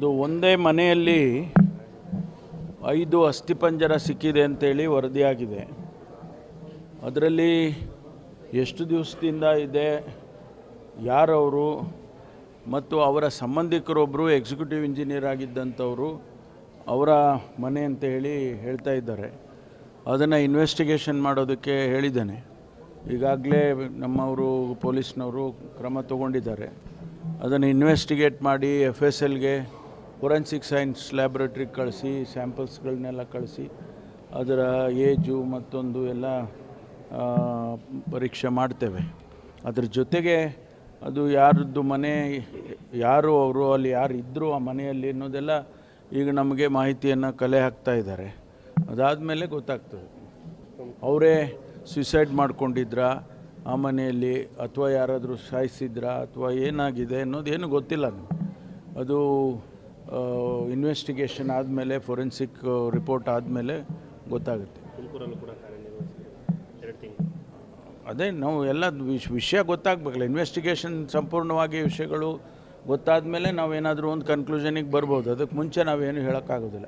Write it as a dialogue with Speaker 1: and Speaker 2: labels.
Speaker 1: ಅದು ಒಂದೇ ಮನೆಯಲ್ಲಿ ಐದು ಅಸ್ಥಿಪಂಜರ ಸಿಕ್ಕಿದೆ ಅಂತೇಳಿ ವರದಿಯಾಗಿದೆ. ಅದರಲ್ಲಿ ಎಷ್ಟು ದಿವಸದಿಂದ ಇದೆ, ಯಾರವರು ಮತ್ತು ಅವರ ಸಂಬಂಧಿಕರೊಬ್ಬರು ಎಕ್ಸಿಕ್ಯೂಟಿವ್ ಇಂಜಿನಿಯರ್ ಆಗಿದ್ದಂಥವರು ಅವರ ಮನೆ ಅಂತ ಹೇಳಿ ಹೇಳ್ತಾ ಇದ್ದಾರೆ. ಅದನ್ನು ಇನ್ವೆಸ್ಟಿಗೇಷನ್ ಮಾಡೋದಕ್ಕೆ ಹೇಳಿದ್ದೇನೆ. ಈಗಾಗಲೇ ನಮ್ಮವರು ಪೊಲೀಸ್ನವರು ಕ್ರಮ ತಗೊಂಡಿದ್ದಾರೆ. ಅದನ್ನು ಇನ್ವೆಸ್ಟಿಗೇಟ್ ಮಾಡಿ ಎಫ್ ಎಸ್ ಎಲ್ಗೆ ಫೊರೆನ್ಸಿಕ್ ಸೈನ್ಸ್ ಲ್ಯಾಬ್ರೇಟ್ರಿಗೆ ಕಳಿಸಿ ಸ್ಯಾಂಪಲ್ಸ್ಗಳನ್ನೆಲ್ಲ ಕಳಿಸಿ, ಅದರ ಏಜು ಮತ್ತೊಂದು ಎಲ್ಲ ಪರೀಕ್ಷೆ ಮಾಡ್ತೇವೆ. ಅದ್ರ ಜೊತೆಗೆ ಅದು ಯಾರದ್ದು ಮನೆ, ಯಾರು ಅವರು, ಅಲ್ಲಿ ಯಾರು ಇದ್ದರು ಆ ಮನೆಯಲ್ಲಿ ಅನ್ನೋದೆಲ್ಲ ಈಗ ನಮಗೆ ಮಾಹಿತಿಯನ್ನು ಕಲೆ ಹಾಕ್ತಾ ಇದ್ದಾರೆ. ಅದಾದಮೇಲೆ ಗೊತ್ತಾಗ್ತದೆ. ಅವರೇ ಸುಸೈಡ್ ಮಾಡ್ಕೊಂಡಿದ್ರಾ, ಆ ಮನೆಯಲ್ಲಿ, ಅಥವಾ ಯಾರಾದರೂ ಸಾಯಿಸಿದ್ರಾ, ಅಥವಾ ಏನಾಗಿದೆ ಅನ್ನೋದು ಏನು ಗೊತ್ತಿಲ್ಲ ಅದು ಇನ್ವೆಸ್ಟಿಗೇಷನ್ ಆದಮೇಲೆ ಫೊರೆನ್ಸಿಕ್ ರಿಪೋರ್ಟ್ ಆದಮೇಲೆ ಗೊತ್ತಾಗುತ್ತೆ. ಅದೇ ನಾವು ಎಲ್ಲ ವಿಷ್- ವಿಷಯ ಗೊತ್ತಾಗಬೇಕಲ್ಲ. ಇನ್ವೆಸ್ಟಿಗೇಷನ್ ಸಂಪೂರ್ಣವಾಗಿ ವಿಷಯಗಳು ಗೊತ್ತಾದ ಮೇಲೆ ನಾವೇನಾದರೂ ಒಂದು ಕನ್ಕ್ಲೂಷನಿಗೆ ಬರ್ಬೋದು. ಅದಕ್ಕೆ ಮುಂಚೆ ನಾವೇನು ಹೇಳೋಕ್ಕಾಗೋದಿಲ್ಲ.